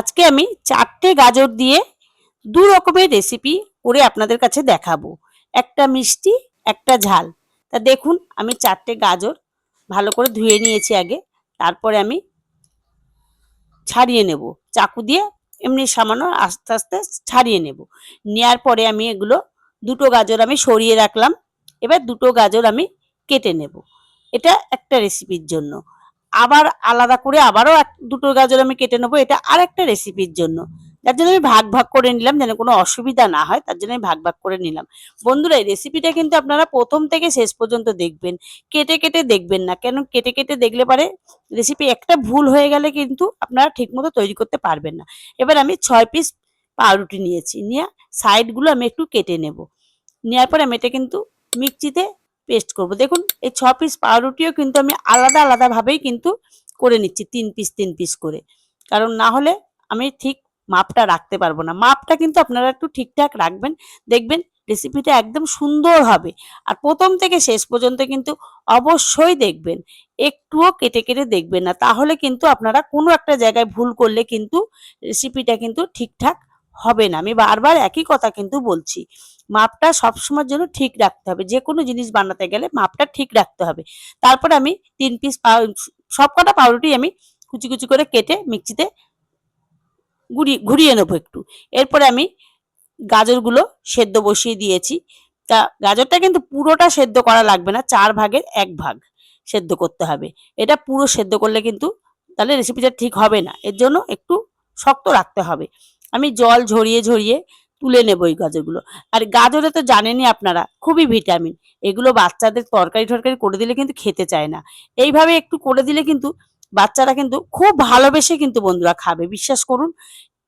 আজকে আমি চারটে গাজর দিয়ে দু রকমের রেসিপি করে আপনাদের কাছে দেখাবো। একটা মিষ্টি, একটা ঝাল। তা দেখুন, আমি চারটে গাজর ভালো করে ধুয়ে নিয়েছি আগে। তারপরে আমি ছাড়িয়ে নেব। চাকু দিয়ে এমনি সামান্য আস্তে আস্তে ছাড়িয়ে নেব। নেয়ার পরে আমি এগুলো দুটো গাজর আমি সরিয়ে রাখলাম। এবার দুটো গাজর আমি কেটে নেব। এটা একটা রেসিপির জন্য। আবার আলাদা করে আবারও এক, দুটো গাজর আমি কেটে নেব। এটা আর একটা রেসিপির জন্য। যার জন্য আমি ভাগ ভাগ করে নিলাম, যেন কোনো অসুবিধা না হয়, তার জন্য আমি ভাগ ভাগ করে নিলাম। বন্ধুরা, এই রেসিপিটা কিন্তু আপনারা প্রথম থেকে শেষ পর্যন্ত দেখবেন। কেটে কেটে দেখবেন না। কেন? কেটে কেটে দেখলে পারে রেসিপি একটা ভুল হয়ে গেলে কিন্তু আপনারা ঠিকমতো তৈরি করতে পারবেন না। এবার আমি ছয় পিস পাউরুটি নিয়েছি। নিয়ে সাইডগুলো আমি একটু কেটে নেব। নেওয়ার পরে আমি এটা কিন্তু মিক্সিতে পেস্ট করব। দেখুন, এই ছ পিস পাউরুটিও কিন্তু আমি আলাদা আলাদাভাবেই কিন্তু করে নিচ্ছি, তিন পিস তিন পিস করে। কারণ না হলে আমি ঠিক মাপটা রাখতে পারব না। মাপটা কিন্তু আপনারা একটু ঠিকঠাক রাখবেন, দেখবেন রেসিপিটা একদম সুন্দর হবে। আর প্রথম থেকে শেষ পর্যন্ত কিন্তু অবশ্যই দেখবেন, একটুও কেটে কেটে দেখবেন না। তাহলে কিন্তু আপনারা কোনো একটা জায়গায় ভুল করলে কিন্তু রেসিপিটা কিন্তু ঠিকঠাক হবে না। আমি বারবার একই কথা কিন্তু বলছি। মাপটা সবসময়ের জন্য ঠিক রাখতে হবে। যে কোনো জিনিস বানাতে গেলে মাপটা ঠিক রাখতে হবে। তারপর আমি তিন পিস সব কটা পাউরুটি আমি কুচি কুচি করে কেটে মিক্সিতে গুড়ি ঘুরিয়ে নেব একটু। এরপরে আমি গাজরগুলো সেদ্ধ বসিয়ে দিয়েছি। তা গাজরটা কিন্তু পুরোটা সেদ্ধ করা লাগবে না, চার ভাগের এক ভাগ সেদ্ধ করতে হবে। এটা পুরো সেদ্ধ করলে কিন্তু তাহলে রেসিপিটা ঠিক হবে না। এর জন্য একটু শক্ত রাখতে হবে। আমি জল ঝরিয়ে ঝরিয়ে তুলে নেব এই গাজরগুলো। আর গাজরে তো জানেনই আপনারা, খুবই ভিটামিন। এগুলো বাচ্চাদের তরকারি টরকারি করে দিলে কিন্তু খেতে চায় না। এইভাবে একটু করে দিলে কিন্তু বাচ্চারা কিন্তু খুব ভালোবেসে কিন্তু বন্ধুরা খাবে। বিশ্বাস করুন,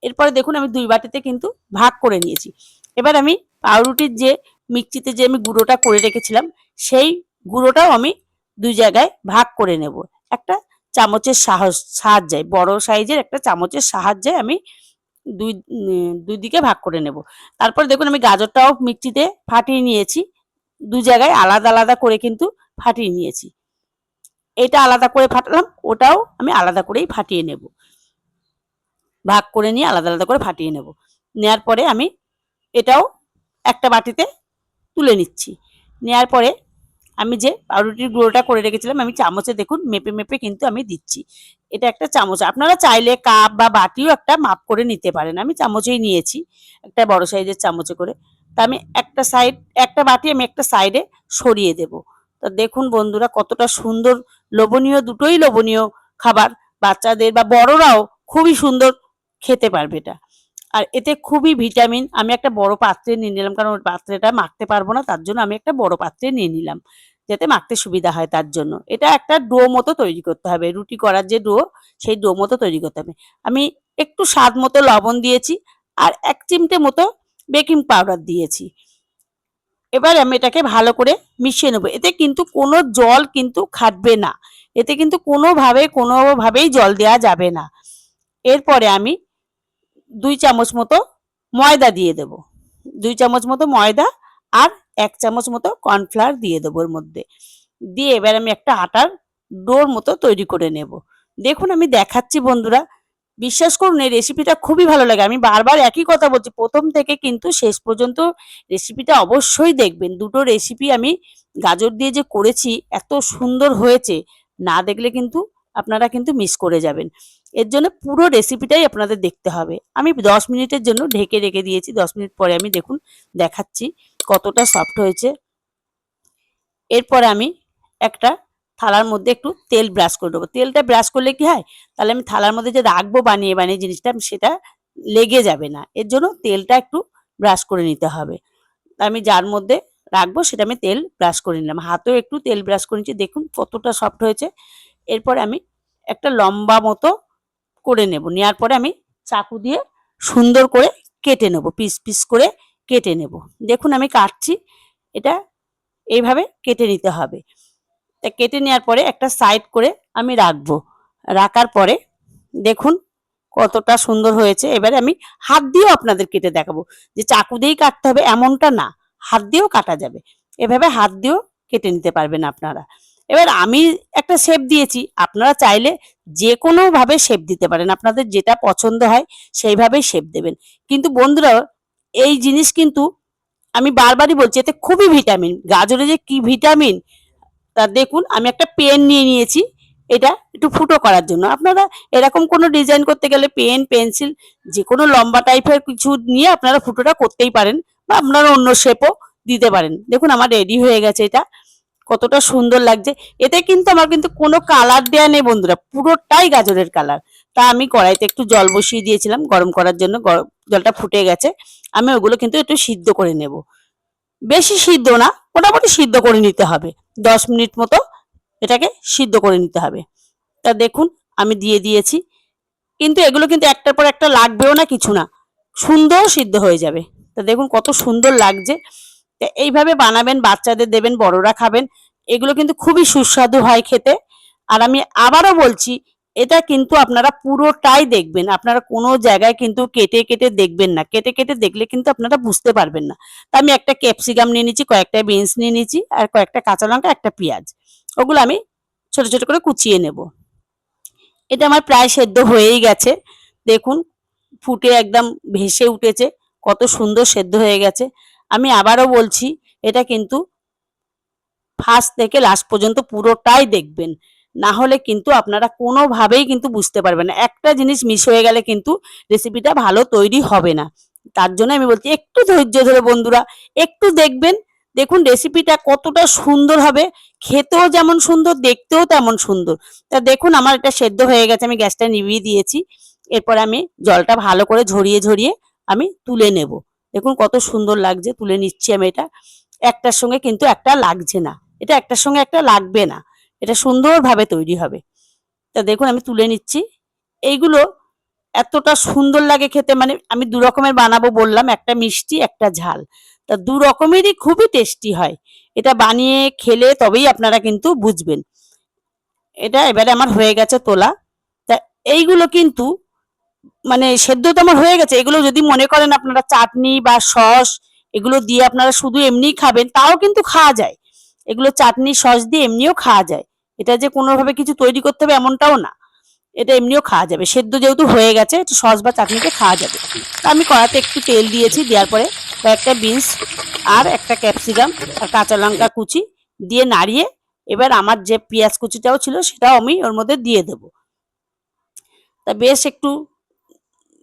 এরপরে দেখুন আমি দুই বাটিতে কিন্তু ভাগ করে নিয়েছি। এবার আমি পাউরুটির যে মিক্সিতে যে আমি গুঁড়োটা করে রেখেছিলাম, সেই গুঁড়োটাও আমি দুই জায়গায় ভাগ করে নেব। একটা চামচের সাহস, সাহায্যে, বড় সাইজের একটা চামচের সাহায্যে আমি দুই দুই দিকে ভাগ করে নেব। তারপর দেখুন আমি গাজরটাও মিক্সিতে ফাটিয়ে নিয়েছি। দু জায়গায় আলাদা আলাদা করে কিন্তু ফাটিয়ে নিয়েছি। এটা আলাদা করে ফাটালাম, ওটাও আমি আলাদা করেই ফাটিয়ে নেব। ভাগ করে নিয়ে আলাদা আলাদা করে ফাটিয়ে নেব। নেয়ার পরে আমি এটাও একটা বাটিতে তুলে নিচ্ছি। নেয়ার পরে আমি যে পাউরুটির গুঁড়োটা করে রেখেছিলাম, আমি চামচে দেখুন, মেপে মেপে কিন্তু আমি দিচ্ছি। এটা একটা চামচ। আপনারা চাইলে কাপ বা বাটিও একটা মাপ করে নিতে পারেন। আমি চামচেই নিয়েছি, একটা বড় সাইজের চামচে করে। তা আমি একটা সাইড, একটা বাটি আমি একটা সাইডে সরিয়ে দেব। তা দেখুন বন্ধুরা, কতটা সুন্দর, লোভনীয়, দুটোই লোভনীয় খাবার। বাচ্চাদের বা বড়রাও খুবই সুন্দর খেতে পারবে এটা। আর এতে খুবই ভিটামিন, আমি একটা বড় পাত্রে নিয়ে নিলাম, কারণ ওই পাত্রেটা মাখতে পারব না, তার জন্য আমি একটা বড় পাত্রে নিয়ে নিলাম, যাতে মাখতে সুবিধা হয় তার জন্য। এটা একটা ডো মতো তৈরি করতে হবে, রুটি করার যে ডো, সেই ডো মতো তৈরি করতে হবে। আমি একটু স্বাদ মতো লবণ দিয়েছি, আর এক চিমটে মতো বেকিং পাউডার দিয়েছি। এবার আমি এটাকে ভালো করে মিশিয়ে নেব। এতে কিন্তু কোনো জল কিন্তু খাটবে না, এতে কিন্তু কোনোভাবে, কোনোভাবেই জল দেওয়া যাবে না। এরপরে আমি দুই চামচ মতো ময়দা দিয়ে দেব। দুই চামচ মতো ময়দা আর এক চামচ মতো কর্নফ্লাওয়ার দিয়ে দেবো ওর মধ্যে। দিয়ে এবার আমি একটা আটার ডোর মতো তৈরি করে নেব। দেখুন, আমি দেখাচ্ছি বন্ধুরা। বিশ্বাস করুন, এই রেসিপিটা খুবই ভালো লাগে। আমি বারবার একই কথা বলছি, প্রথম থেকে কিন্তু শেষ পর্যন্ত রেসিপিটা অবশ্যই দেখবেন। দুটো রেসিপি আমি গাজর দিয়ে যে করেছি, এত সুন্দর হয়েছে। না দেখলে কিন্তু আপনারা কিন্তু মিস করে যাবেন। এর জন্য পুরো রেসিপিটাই আপনাদের দেখতে হবে। আমি দশ মিনিটের জন্য ঢেকে রেখে দিয়েছি, দশ মিনিট পরে আমি দেখুন দেখাচ্ছি কতটা সফট হয়েছে। এরপরে আমি একটা থালার মধ্যে একটু তেল ব্রাশ করে দেবো তেলটা ব্রাশ করলে কি হয়? তাহলে আমি থালার মধ্যে যে রাখব বানিয়ে বানিয়ে জিনিসটা, সেটা লেগে যাবে না। এর জন্য তেলটা একটু ব্রাশ করে নিতে হবে। আমি যার মধ্যে রাখব সেটা আমি তেল ব্রাশ করে নিলাম। হাতেও একটু তেল ব্রাশ করে নিচ্ছি। দেখুন কতটা সফট হয়েছে। এরপরে আমি একটা লম্বা মতো করে নেব। নেওয়ার পরে আমি চাকু দিয়ে সুন্দর করে কেটে নেব, পিস পিস করে কেটে নেব। দেখুন আমি কাটছি, এটা এইভাবে কেটে নিতে হবে। তা কেটে নেওয়ার পরে একটা সাইড করে আমি রাখব। রাখার পরে দেখুন কতটা সুন্দর হয়েছে। এবারে আমি হাত দিয়েও আপনাদের কেটে দেখাবো যে চাকু দিয়েই কাটতে হবে এমনটা না, হাত দিয়েও কাটা যাবে। এভাবে হাত দিয়েও কেটে নিতে পারবেন আপনারা। এবার আমি একটা শেপ দিয়েছি, আপনারা চাইলে যে কোনোভাবে শেপ দিতে পারেন। আপনাদের যেটা পছন্দ হয় সেইভাবেই শেপ দেবেন। কিন্তু বন্ধুরা, এই জিনিস কিন্তু আমি বারবারই বলছি, এতে খুবই ভিটামিন গাজরে যে কি ভিটামিন তা দেখুন, আমি একটা পেন নিয়ে নিয়েছি, এটা একটু ফুটো করার জন্য। আপনারা এরকম কোনো ডিজাইন করতে গেলে পেন পেন্সিল যে কোনো লম্বা টাইপের কিছু নিয়ে আপনারা ফুটোটা করতেই পারেন, বা আপনারা অন্য শেপও দিতে পারেন। দেখুন, আমার রেডি হয়ে গেছে এটা। কতটা সুন্দর লাগছে। এতে কিন্তু আমার কিন্তু কোনো কালার দেয়া নেই বন্ধুরা, পুরোটাই গাজরের কালার তা আমি কড়াইতে একটু জল বসিয়ে দিয়েছিলাম, গরম করার জন্য জলটা ফুটে গেছে। আমি ওগুলো কিন্তু একটু সিদ্ধ করে নেব। বেশি সিদ্ধ না, মোটামুটি সিদ্ধ করে নিতে হবে। দশ মিনিট মতো এটাকে সিদ্ধ করে নিতে হবে। তা দেখুন, আমি দিয়ে দিয়েছি। কিন্তু এগুলো কিন্তু একটার পর একটা লাগবেও না কিছু না, সুন্দর সিদ্ধ হয়ে যাবে। তা দেখুন কত সুন্দর লাগছে। এইভাবে বানাবেন, বাচ্চাদের দেবেন, বড়রা খাবেন, এগুলো কিন্তু খুবই সুস্বাদু হয় খেতে। আর আমি আবারও বলছি, এটা কিন্তু আপনারা পুরোটাই দেখবেন, আপনারা কোনো জায়গায় কিন্তু কেটে কেটে দেখবেন না, কেটে কেটে দেখলে কিন্তু আপনারা বুঝতে পারবেন না। তা আমি একটা ক্যাপসিকাম নিয়ে নিচ্ছি, কয়েকটা বিনস নিয়ে নিচ্ছি, আর কয়েকটা কাঁচা লঙ্কা, একটা পেঁয়াজ। ওগুলো আমি ছোট ছোট করে কুচিয়ে নেব। এটা আমার প্রায় সেদ্ধ হয়েই গেছে। দেখুন, ফুটে একদম ভেসে উঠেছে, কত সুন্দর সেদ্ধ হয়ে গেছে। আমি আবারও বলছি, এটা কিন্তু ফার্স্ট থেকে লাস্ট পর্যন্ত পুরোটাই দেখবেন। না হলে কিন্তু আপনারা কোনোভাবেই কিন্তু বুঝতে পারবেন না। একটা জিনিস মিস হয়ে গেলে কিন্তু রেসিপিটা ভালো তৈরি হবে না। তার জন্য আমি বলছি, একটু ধৈর্য ধরে বন্ধুরা, একটু দেখবেন, দেখুন রেসিপিটা কতটা সুন্দর হবে। খেতেও যেমন সুন্দর, দেখতেও তেমন সুন্দর। তা দেখুন, আমার এটা সেদ্ধ হয়ে গেছে, আমি গ্যাসটা নিভিয়ে দিয়েছি। এরপর আমি জলটা ভালো করে ঝরিয়ে ঝরিয়ে আমি তুলে নেব। দেখুন কত সুন্দর লাগছে, তুলে নিচ্ছি আমি এটা। একটার সঙ্গে কিন্তু একটা লাগছে না। এটা একটার সঙ্গে একটা লাগবে না। এটা সুন্দরভাবে তৈরি হবে। তা দেখুন আমি তুলে নিচ্ছি। এইগুলো এতটা সুন্দর লাগে খেতে মানে আমি দু রকমের বানাবো বললাম, একটা মিষ্টি, একটা ঝাল। তা দু রকমেরই খুবই টেস্টি হয়। এটা বানিয়ে খেলে তবেই আপনারা কিন্তু বুঝবেন। এটা এবারে আমার হয়ে গেছে তোলা। তা এইগুলো কিন্তু মানে সেদ্ধ তো আমার হয়ে গেছে। এগুলো যদি মনে করেন আপনারা চাটনি বা সস, এগুলো দিয়ে আপনারা শুধু এমনিই খাবেন, তাও কিন্তু খাওয়া যায়। এগুলো চাটনি, সস দিয়ে এমনিও খাওয়া যায়। এটা যে কোনোভাবে কিছু তৈরি করতে হবে এমনটাও না। এটা এমনিও খাওয়া যাবে। সেদ্ধ যেহেতু হয়ে গেছে একটু সস বা চাটনিতে খাওয়া যাবে। তা আমি কড়াতে একটু তেল দিয়েছি, দেওয়ার পরে কয়েকটা বিনস আর একটা ক্যাপসিকাম আর কাঁচা লঙ্কা কুচি দিয়ে নাড়িয়ে এবার আমার যে পেঁয়াজ কুচিটাও ছিল, সেটাও আমি ওর মধ্যে দিয়ে দেব। তা বেশ একটু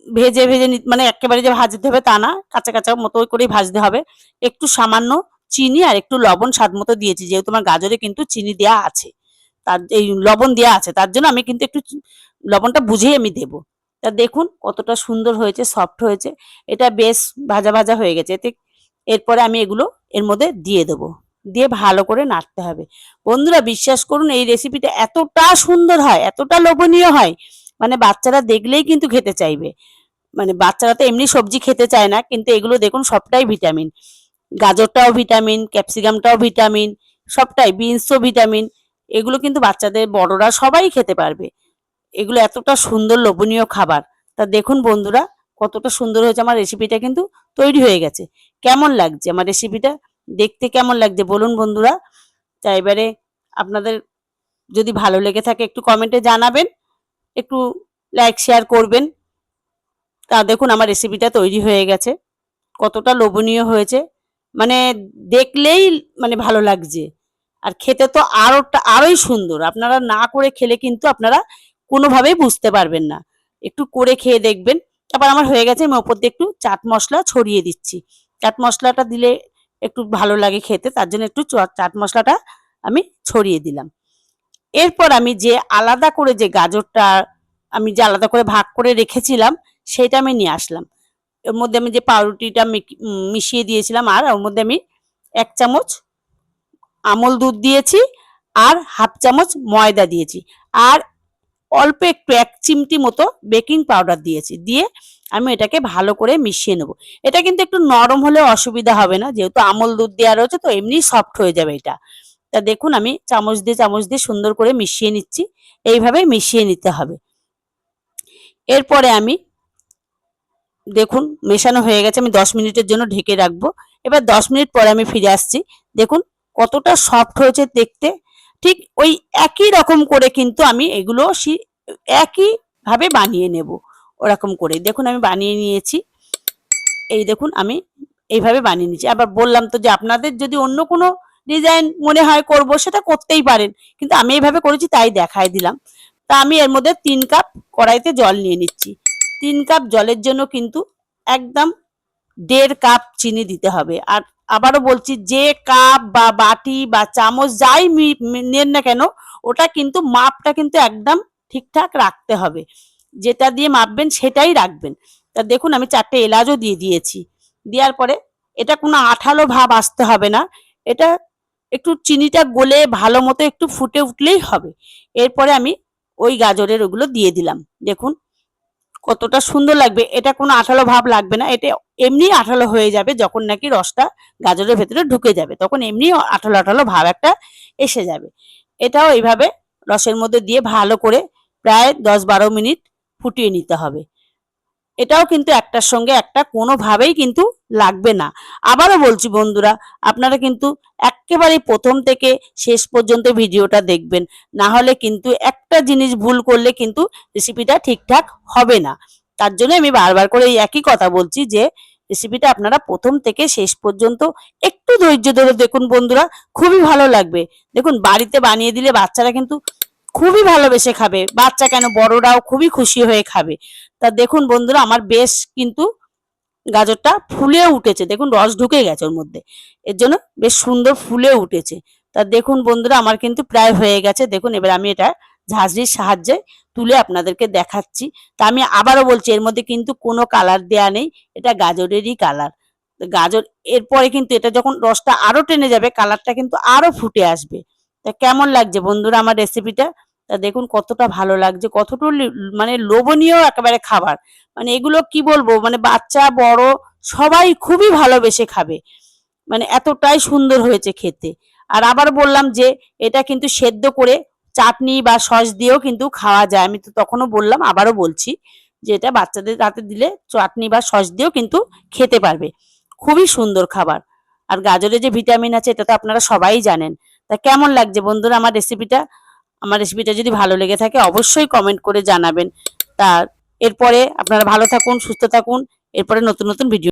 ভেজে ভেজে মানে একেবারে যে ভাজতে হবে তা না কাঁচা কাঁচা মতো করেই ভাজতে হবে। একটু সামান্য চিনি আর একটু লবণ স্বাদ মতো দিয়েছি, যেহেতু আমার গাজরে কিন্তু চিনি দেওয়া আছে। তার এই লবণ দেওয়া আছে, তার জন্য আমি কিন্তু একটু লবণটা বুঝেই আমি দেব। তা দেখুন কতটা সুন্দর হয়েছে সফট হয়েছে। এটা বেশ ভাজা ভাজা হয়ে গেছে। এতে এরপরে আমি এগুলো এর মধ্যে দিয়ে দেবো। দিয়ে ভালো করে নাড়তে হবে। বন্ধুরা, বিশ্বাস করুন, এই রেসিপিটা এতটা সুন্দর হয়, এতটা লোভনীয় হয় মানে বাচ্চারা দেখলেই কিন্তু খেতে চাইবে। মানে বাচ্চারা তো এমনি সবজি খেতে চায় না, কিন্তু এগুলো দেখুন সবটাই ভিটামিন। গাজরটাও ভিটামিন, ক্যাপসিকামটাও ভিটামিন, সবটাই, বিনসও ভিটামিন। এগুলো কিন্তু বাচ্চাদের বড়রা সবাই খেতে পারবে। এগুলো এতটা সুন্দর লোভনীয় খাবার। তা দেখুন বন্ধুরা, কতটা সুন্দর হয়েছে আমার রেসিপিটা কিন্তু তৈরি হয়ে গেছে। কেমন লাগছে আমার রেসিপিটা দেখতে কেমন লাগছে বলুন বন্ধুরা। তা এবারে আপনাদের যদি ভালো লেগে থাকে একটু কমেন্টে জানাবেন। একটু লাইক শেয়ার করবেন। তা দেখুন আমার রেসিপিটা তৈরি হয়ে গেছে। কতটা লোভনীয় হয়েছে। মানে দেখলেই মানে ভালো লাগছে। আর খেতে তো আরও আরোই সুন্দর। আপনারা না করে খেলে কিন্তু আপনারা কোনোভাবেই বুঝতে পারবেন না। একটু করে খেয়ে দেখবেন। তারপর আমার হয়ে গেছে, আমি ওপর দিয়ে একটু চাট মশলা ছড়িয়ে দিচ্ছি। চাট মশলাটা দিলে একটু ভালো লাগে খেতে, তার জন্য একটু চাট মশলাটা আমি ছড়িয়ে দিলাম। এরপর আমি যে আলাদা করে যে গাজরটা আমি যে আলাদা করে ভাগ করে রেখেছিলাম, সেটা আমি নিয়ে আসলাম। এর মধ্যে আমি যে পাউরুটিটা মিশিয়ে দিয়েছিলাম, আর ওর মধ্যে আমি এক চামচ আমল দুধ দিয়েছি, আর হাফ চামচ ময়দা দিয়েছি, আর অল্প একটু এক চিমটি মতো বেকিং পাউডার দিয়েছি, দিয়ে আমি এটাকে ভালো করে মিশিয়ে নেব। এটা কিন্তু একটু নরম হলে অসুবিধা হবে না, যেহেতু আমল দুধ দেওয়া রয়েছে, তো এমনি সফট হয়ে যাবে এটা। তা দেখুন, আমি চামচ দিয়ে চামচ দিয়ে সুন্দর করে মিশিয়ে নিচ্ছি। এইভাবে মিশিয়ে নিতে হবে। এরপরে আমি, দেখুন, মেশানো হয়ে গেছে। আমি দশ মিনিটের জন্য ঢেকে রাখব। এবার দশ মিনিট পরে আমি ফিরে আসছি। দেখুন, কতটা সফট হয়েছে দেখতে। ঠিক ওই একই রকম করে কিন্তু আমি এগুলো সি- একই ভাবে বানিয়ে নেব ওরকম করে। দেখুন, আমি বানিয়ে নিয়েছি। এই দেখুন, আমি এইভাবে বানিয়ে নিয়েছি। আবার বললাম তো যে আপনাদের যদি অন্য কোনো ডিজাইন মনে হয় করব, সেটা করতেই পারেন। কিন্তু আমি এইভাবে করেছি, তাই দেখাই দিলাম। তা আমি এর মধ্যে তিন কাপ কড়াইতে জল নিয়ে নিচ্ছি। তিন কাপ জলের জন্য কিন্তু একদম দেড় কাপ চিনি দিতে হবে। আর আবারও বলছি, যে কাপ বা বাটি বা চামচ যাই নেন না কেন, ওটা কিন্তু মাপটা কিন্তু একদম ঠিকঠাক রাখতে হবে। যেটা দিয়ে মাপবেন, সেটাই রাখবেন। তা দেখুন, আমি চারটে এলাচও দিয়ে দিয়েছি। দেওয়ার পরে এটা কোনো আঠালো ভাব আসতে হবে না। এটা একটু চিনিটা গলে ভালো মতো একটু ফুটে উঠলেই হবে। এরপরে আমি ওই গাজরের ওগুলো দিয়ে দিলাম। দেখুন কতটা সুন্দর লাগবে। এটা কোনো আঠালো ভাব লাগবে না। এটা এমনি আঠালো হয়ে যাবে যখন নাকি রসটা গাজরের ভেতরে ঢুকে যাবে। তখন এমনি আঠালো আঠালো ভাব একটা এসে যাবে। এটাও এইভাবে রসের মধ্যে দিয়ে ভালো করে প্রায় দশ বারো মিনিট ফুটিয়ে নিতে হবে। এটাও কিন্তু একটার সঙ্গে একটা কোনোভাবেই কিন্তু লাগবে না। আবারও বলছি বন্ধুরা, আপনারা কিন্তু একেবারে প্রথম থেকে শেষ পর্যন্ত ভিডিওটা দেখবেন। না হলে কিন্তু একটা জিনিস ভুল করলে কিন্তু রেসিপিটা ঠিকঠাক হবে না। তার জন্য আমি বারবার করে এই একই কথা বলছি যে রেসিপিটা আপনারা প্রথম থেকে শেষ পর্যন্ত একটু ধৈর্য ধরে দেখুন বন্ধুরা, খুবই ভালো লাগবে। দেখুন, বাড়িতে বানিয়ে দিলে বাচ্চারা কিন্তু খুবই ভালোবেসে খাবে। বাচ্চা কেন? বড়রাও খুবই খুশি হয়ে খাবে। তা দেখুন বন্ধুরা, আমার বেশ কিন্তু গাজরটা ফুলে উঠেছে। দেখুন, রস ঢুকে গেছে ওর মধ্যে। এর জন্য বেশ সুন্দর ফুলে উঠেছে। তা দেখুন বন্ধুরা, আমার কিন্তু প্রায় হয়ে গেছে। দেখুন, এবার আমি এটা ঝাঁঝরির সাহায্যে তুলে আপনাদেরকে দেখাচ্ছি। তা আমি আবারও বলছি, এর মধ্যে কিন্তু কোনো কালার দেয়া নেই। এটা গাজরেরই কালার গাজর, এরপরে কিন্তু এটা যখন রসটা আরও টেনে যাবে কালারটা কিন্তু আরও ফুটে আসবে। তা কেমন লাগছে বন্ধুরা আমার রেসিপিটা তা দেখুন কতটা ভালো লাগছে, কতটা মানে লোভনীয় একেবারে খাবার। মানে এগুলো কি বলব মানে বাচ্চা, বড়, সবাই খুবই ভালোবেসে খাবে। মানে এতটাই সুন্দর হয়েছে খেতে। আর আবার বললাম যে, এটা কিন্তু সেদ্ধ করে চাটনি বা সস দিয়েও কিন্তু খাওয়া যায়। আমি তো তখনও বললাম, আবারও বলছি যে এটা বাচ্চাদের হাতে দিলে চাটনি বা সস দিয়েও কিন্তু খেতে পারবে। খুবই সুন্দর খাবার। আর গাজরে যে ভিটামিন আছে, এটা তো আপনারা সবাই জানেন। তা কেমন লাগছে বন্ধুরা আমার রেসিপিটা আমার রেসিপিটা যদি ভালো লেগে থাকে, অবশ্যই কমেন্ট করে জানাবেন। তা, এরপরে আপনারা ভালো থাকুন, সুস্থ থাকুন। এরপরে নতুন নতুন ভিডিও